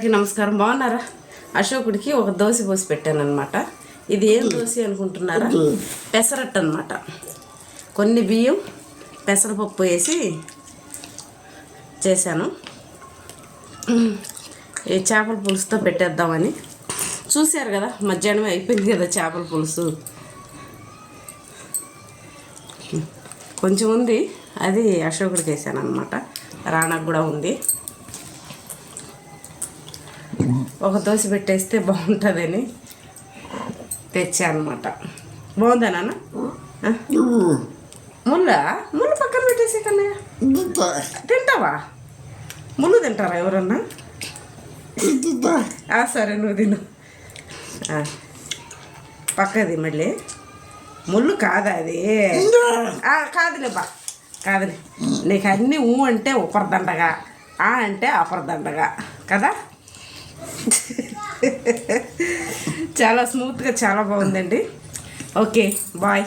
అందరికీ నమస్కారం. బాగున్నారా? అశోకుడికి ఒక దోశ పోసి పెట్టాను అనమాట ఇది ఏం దోశ అనుకుంటున్నారా? పెసరట్టు అనమాట కొన్ని బియ్యం పెసరపప్పు వేసి చేశాను. ఈ చేపల పులుసుతో పెట్టేద్దామని. చూశారు కదా మధ్యాహ్నం అయిపోయింది కదా చేపల పులుసు. కొంచెం ఉంది అది అశోకుడికి వేసాను అనమాట రాణకు కూడా ఉంది. ఒక దోశ పెట్టేస్తే బాగుంటుందని తెచ్చా అనమాట బాగుందా నాన్న? ముల్ల? ముళ్ళు పక్కన పెట్టేసి కన్నయ్య. తింటావా? ముళ్ళు తింటారా ఎవరన్నా? సరే నువ్వు తిను. పక్కది మళ్ళీ. ముళ్ళు కాదా అది? కాదులే బా. కాదులే. నీకు అన్నీ ఊ అంటే ఉపరదండగా ఆ అంటే అపరదండగా కదా? చాలా స్మూత్గా చాలా బాగుందండి. Okay bye